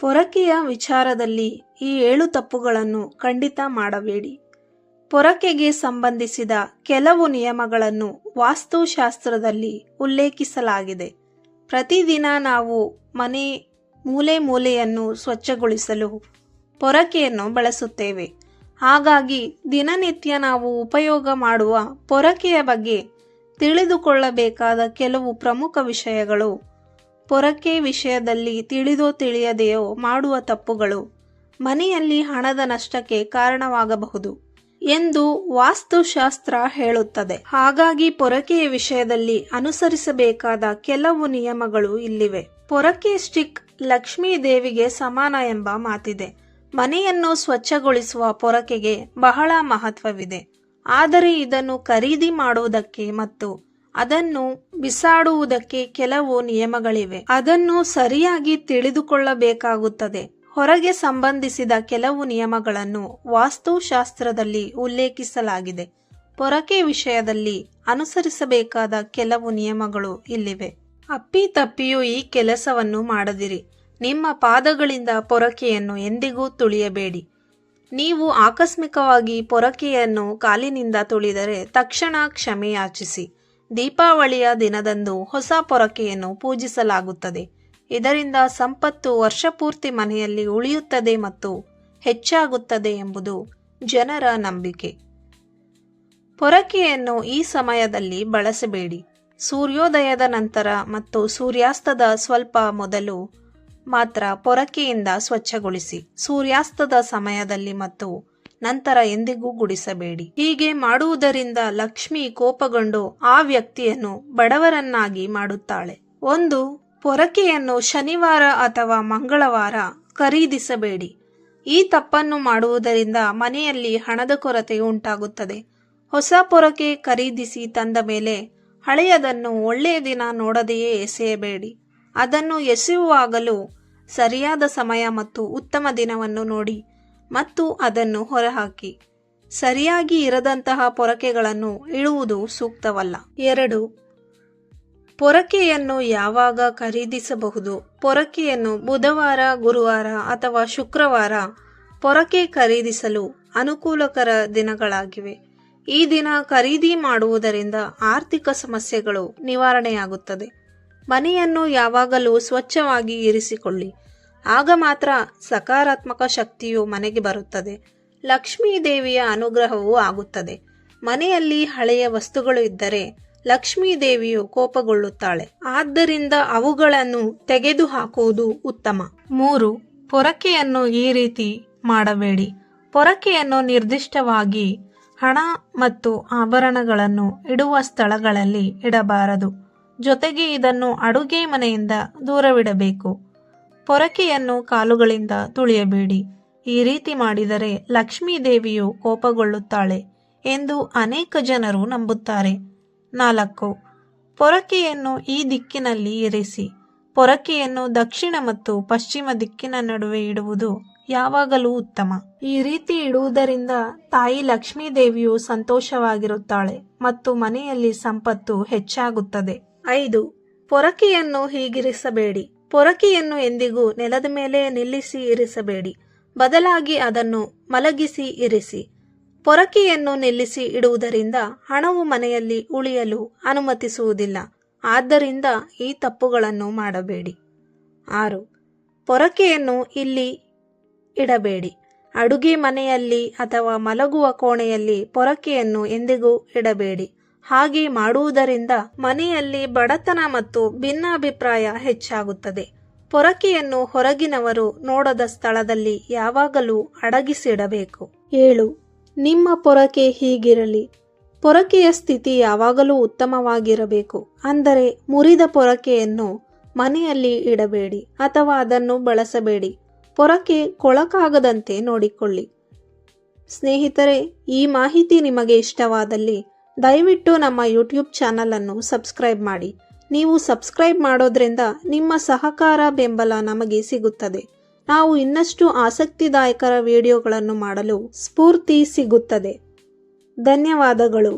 ಪೊರಕೆಯ ವಿಚಾರದಲ್ಲಿ ಈ ಏಳು ತಪ್ಪುಗಳನ್ನು ಖಂಡಿತ ಮಾಡಬೇಡಿ. ಪೊರಕೆಗೆ ಸಂಬಂಧಿಸಿದ ಕೆಲವು ನಿಯಮಗಳನ್ನು ವಾಸ್ತುಶಾಸ್ತ್ರದಲ್ಲಿ ಉಲ್ಲೇಖಿಸಲಾಗಿದೆ. ಪ್ರತಿದಿನ ನಾವು ಮನೆ ಮೂಲೆ ಮೂಲೆಯನ್ನು ಸ್ವಚ್ಛಗೊಳಿಸಲು ಪೊರಕೆಯನ್ನು ಬಳಸುತ್ತೇವೆ. ಹಾಗಾಗಿ ದಿನನಿತ್ಯ ನಾವು ಉಪಯೋಗ ಮಾಡುವ ಪೊರಕೆಯ ಬಗ್ಗೆ ತಿಳಿದುಕೊಳ್ಳಬೇಕಾದ ಕೆಲವು ಪ್ರಮುಖ ವಿಷಯಗಳು ಪೊರಕೆ ವಿಷಯದಲ್ಲಿ ತಿಳಿದೋ ತಿಳಿಯದೆಯೋ ಮಾಡುವ ತಪ್ಪುಗಳು ಮನೆಯಲ್ಲಿ ಹಣದ ನಷ್ಟಕ್ಕೆ ಕಾರಣವಾಗಬಹುದು ಎಂದು ವಾಸ್ತುಶಾಸ್ತ್ರ ಹೇಳುತ್ತದೆ. ಹಾಗಾಗಿ ಪೊರಕೆಯ ವಿಷಯದಲ್ಲಿ ಅನುಸರಿಸಬೇಕಾದ ಕೆಲವು ನಿಯಮಗಳು ಇಲ್ಲಿವೆ. ಪೊರಕೆ ಸ್ಟಿಕ್ ಲಕ್ಷ್ಮೀ ದೇವಿಗೆ ಸಮಾನ ಎಂಬ ಮಾತಿದೆ. ಮನೆಯನ್ನು ಸ್ವಚ್ಛಗೊಳಿಸುವ ಪೊರಕೆಗೆ ಬಹಳ ಮಹತ್ವವಿದೆ. ಆದರೆ ಇದನ್ನು ಖರೀದಿ ಮಾಡುವುದಕ್ಕೆ ಮತ್ತು ಅದನ್ನು ಬಿಸಾಡುವುದಕ್ಕೆ ಕೆಲವು ನಿಯಮಗಳಿವೆ. ಅದನ್ನು ಸರಿಯಾಗಿ ತಿಳಿದುಕೊಳ್ಳಬೇಕಾಗುತ್ತದೆ. ಹೊರಗೆ ಸಂಬಂಧಿಸಿದ ಕೆಲವು ನಿಯಮಗಳನ್ನು ವಾಸ್ತುಶಾಸ್ತ್ರದಲ್ಲಿ ಉಲ್ಲೇಖಿಸಲಾಗಿದೆ. ಪೊರಕೆ ವಿಷಯದಲ್ಲಿ ಅನುಸರಿಸಬೇಕಾದ ಕೆಲವು ನಿಯಮಗಳು ಇಲ್ಲಿವೆ. ಅಪ್ಪಿ ತಪ್ಪಿಯೂ ಈ ಕೆಲಸವನ್ನು ಮಾಡದಿರಿ. ನಿಮ್ಮ ಪಾದಗಳಿಂದ ಪೊರಕೆಯನ್ನು ಎಂದಿಗೂ ತುಳಿಯಬೇಡಿ. ನೀವು ಆಕಸ್ಮಿಕವಾಗಿ ಪೊರಕೆಯನ್ನು ಕಾಲಿನಿಂದ ತುಳಿದರೆ ತಕ್ಷಣ ಕ್ಷಮೆಯಾಚಿಸಿ ದೀಪಾವಳಿಯ ದಿನದಂದು ಹೊಸ ಪೊರಕೆಯನ್ನು ಪೂಜಿಸಲಾಗುತ್ತದೆ. ಇದರಿಂದ ಸಂಪತ್ತು ವರ್ಷಪೂರ್ತಿ ಮನೆಯಲ್ಲಿ ಉಳಿಯುತ್ತದೆ ಮತ್ತು ಹೆಚ್ಚಾಗುತ್ತದೆ ಎಂಬುದು ಜನರ ನಂಬಿಕೆ. ಪೊರಕೆಯನ್ನು ಈ ಸಮಯದಲ್ಲಿ ಬಳಸಬೇಡಿ. ಸೂರ್ಯೋದಯದ ನಂತರ ಮತ್ತು ಸೂರ್ಯಾಸ್ತದ ಸ್ವಲ್ಪ ಮೊದಲು ಮಾತ್ರ ಪೊರಕೆಯಿಂದ ಸ್ವಚ್ಛಗೊಳಿಸಿ. ಸೂರ್ಯಾಸ್ತದ ಸಮಯದಲ್ಲಿ ಮತ್ತು ನಂತರ ಎಂದಿಗೂ ಗುಡಿಸಬೇಡಿ. ಹೀಗೆ ಮಾಡುವುದರಿಂದ ಲಕ್ಷ್ಮಿ ಕೋಪಗೊಂಡು ಆ ವ್ಯಕ್ತಿಯನ್ನು ಬಡವರನ್ನಾಗಿ ಮಾಡುತ್ತಾಳೆ. ಒಂದು, ಪೊರಕೆಯನ್ನು ಶನಿವಾರ ಅಥವಾ ಮಂಗಳವಾರ ಖರೀದಿಸಬೇಡಿ. ಈ ತಪ್ಪನ್ನು ಮಾಡುವುದರಿಂದ ಮನೆಯಲ್ಲಿ ಹಣದ ಕೊರತೆ ಉಂಟಾಗುತ್ತದೆ. ಹೊಸ ಪೊರಕೆ ಖರೀದಿಸಿ ತಂದ ಮೇಲೆ ಹಳೆಯದನ್ನು ಒಳ್ಳೆಯ ದಿನ ನೋಡದೆಯೇ ಎಸೆಯಬೇಡಿ. ಅದನ್ನು ಎಸೆಯುವಾಗಲೂ ಸರಿಯಾದ ಸಮಯ ಮತ್ತು ಉತ್ತಮ ದಿನವನ್ನು ನೋಡಿ. ಮತ್ತು ಅದನ್ನು ಹೊರಹಾಕಿ. ಸರಿಯಾಗಿ ಇರದಂತಹ ಪೊರಕೆಗಳನ್ನು ಇಳುವುದು ಸೂಕ್ತವಲ್ಲ. ಎರಡು. ಪೊರಕೆಯನ್ನು ಯಾವಾಗ ಖರೀದಿಸಬಹುದು? ಪೊರಕೆಯನ್ನು ಬುಧವಾರ, ಗುರುವಾರ ಅಥವಾ ಶುಕ್ರವಾರ ಪೊರಕೆ ಖರೀದಿಸಲು ಅನುಕೂಲಕರ ದಿನಗಳಾಗಿವೆ. ಈ ದಿನ ಖರೀದಿ ಮಾಡುವುದರಿಂದ ಆರ್ಥಿಕ ಸಮಸ್ಯೆಗಳು ನಿವಾರಣೆಯಾಗುತ್ತದೆ. ಮನೆಯನ್ನು ಯಾವಾಗಲೂ ಸ್ವಚ್ಛವಾಗಿ ಇರಿಸಿಕೊಳ್ಳಿ. ಆಗ ಮಾತ್ರ ಸಕಾರಾತ್ಮಕ ಶಕ್ತಿಯು ಮನೆಗೆ ಬರುತ್ತದೆ. ಲಕ್ಷ್ಮೀ ದೇವಿಯ ಅನುಗ್ರಹವೂ ಆಗುತ್ತದೆ. ಮನೆಯಲ್ಲಿ ಹಳೆಯ ವಸ್ತುಗಳು ಇದ್ದರೆ ಲಕ್ಷ್ಮೀ ದೇವಿಯು ಕೋಪಗೊಳ್ಳುತ್ತಾಳೆ. ಆದ್ದರಿಂದ ಅವುಗಳನ್ನು ತೆಗೆದು ಹಾಕುವುದು ಉತ್ತಮ. ಮೂರು, ಪೊರಕೆಯನ್ನು ಈ ರೀತಿ ಮಾಡಬೇಡಿ. ಪೊರಕೆಯನ್ನು ನಿರ್ದಿಷ್ಟವಾಗಿ ಹಣ ಮತ್ತು ಆಭರಣಗಳನ್ನು ಇಡುವ ಸ್ಥಳಗಳಲ್ಲಿ ಇಡಬಾರದು. ಜೊತೆಗೆ ಇದನ್ನು ಅಡುಗೆ ಮನೆಯಿಂದ ದೂರವಿಡಬೇಕು. ಪೊರಕೆಯನ್ನು ಕಾಲುಗಳಿಂದ ತುಳಿಯಬೇಡಿ. ಈ ರೀತಿ ಮಾಡಿದರೆ ಲಕ್ಷ್ಮೀ ದೇವಿಯು ಕೋಪಗೊಳ್ಳುತ್ತಾಳೆ ಎಂದು ಅನೇಕ ಜನರು ನಂಬುತ್ತಾರೆ. ನಾಲ್ಕು, ಪೊರಕೆಯನ್ನು ಈ ದಿಕ್ಕಿನಲ್ಲಿ ಇರಿಸಿ. ಪೊರಕೆಯನ್ನು ದಕ್ಷಿಣ ಮತ್ತು ಪಶ್ಚಿಮ ದಿಕ್ಕಿನ ನಡುವೆ ಇಡುವುದು ಯಾವಾಗಲೂ ಉತ್ತಮ. ಈ ರೀತಿ ಇಡುವುದರಿಂದ ತಾಯಿ ಲಕ್ಷ್ಮೀ ದೇವಿಯು ಸಂತೋಷವಾಗಿರುತ್ತಾಳೆ ಮತ್ತು ಮನೆಯಲ್ಲಿ ಸಂಪತ್ತು ಹೆಚ್ಚಾಗುತ್ತದೆ. ಐದು, ಪೊರಕೆಯನ್ನು ಹೀಗಿರಿಸಬೇಡಿ. ಪೊರಕೆಯನ್ನು ಎಂದಿಗೂ ನೆಲದ ಮೇಲೆ ನಿಲ್ಲಿಸಿ ಇರಿಸಬೇಡಿ. ಬದಲಾಗಿ ಅದನ್ನು ಮಲಗಿಸಿ ಇರಿಸಿ. ಪೊರಕೆಯನ್ನು ನಿಲ್ಲಿಸಿ ಇಡುವುದರಿಂದ ಹಣವು ಮನೆಯಲ್ಲಿ ಉಳಿಯಲು ಅನುಮತಿಸುವುದಿಲ್ಲ. ಆದ್ದರಿಂದ ಈ ತಪ್ಪುಗಳನ್ನು ಮಾಡಬೇಡಿ. ಆರು, ಪೊರಕೆಯನ್ನು ಇಲ್ಲಿ ಇಡಬೇಡಿ. ಅಡುಗೆ ಮನೆಯಲ್ಲಿ ಅಥವಾ ಮಲಗುವ ಕೋಣೆಯಲ್ಲಿ ಪೊರಕೆಯನ್ನು ಎಂದಿಗೂ ಇಡಬೇಡಿ. ಹಾಗೆ ಮಾಡುವುದರಿಂದ ಮನೆಯಲ್ಲಿ ಬಡತನ ಮತ್ತು ಭಿನ್ನಾಭಿಪ್ರಾಯ ಹೆಚ್ಚಾಗುತ್ತದೆ. ಪೊರಕೆಯನ್ನು ಹೊರಗಿನವರು ನೋಡದ ಸ್ಥಳದಲ್ಲಿ ಯಾವಾಗಲೂ ಅಡಗಿಸಿಡಬೇಕು. ಏಳು, ನಿಮ್ಮ ಪೊರಕೆ ಹೀಗಿರಲಿ. ಪೊರಕೆಯ ಸ್ಥಿತಿ ಯಾವಾಗಲೂ ಉತ್ತಮವಾಗಿರಬೇಕು. ಅಂದರೆ ಮುರಿದ ಪೊರಕೆಯನ್ನು ಮನೆಯಲ್ಲಿ ಇಡಬೇಡಿ ಅಥವಾ ಅದನ್ನು ಬಳಸಬೇಡಿ. ಪೊರಕೆ ಕೊಳಕಾಗದಂತೆ ನೋಡಿಕೊಳ್ಳಿ. ಸ್ನೇಹಿತರೆ, ಈ ಮಾಹಿತಿ ನಿಮಗೆ ಇಷ್ಟವಾದಲ್ಲಿ ದಯವಿಟ್ಟು ನಮ್ಮ ಯೂಟ್ಯೂಬ್ ಚಾನಲನ್ನು ಸಬ್ಸ್ಕ್ರೈಬ್ ಮಾಡಿ. ನೀವು ಸಬ್ಸ್ಕ್ರೈಬ್ ಮಾಡೋದ್ರಿಂದ ನಿಮ್ಮ ಸಹಕಾರ ಬೆಂಬಲ ನಮಗೆ ಸಿಗುತ್ತದೆ. ನಾವು ಇನ್ನಷ್ಟು ಆಸಕ್ತಿದಾಯಕರ ವಿಡಿಯೋಗಳನ್ನು ಮಾಡಲು ಸ್ಫೂರ್ತಿ ಸಿಗುತ್ತದೆ. ಧನ್ಯವಾದಗಳು.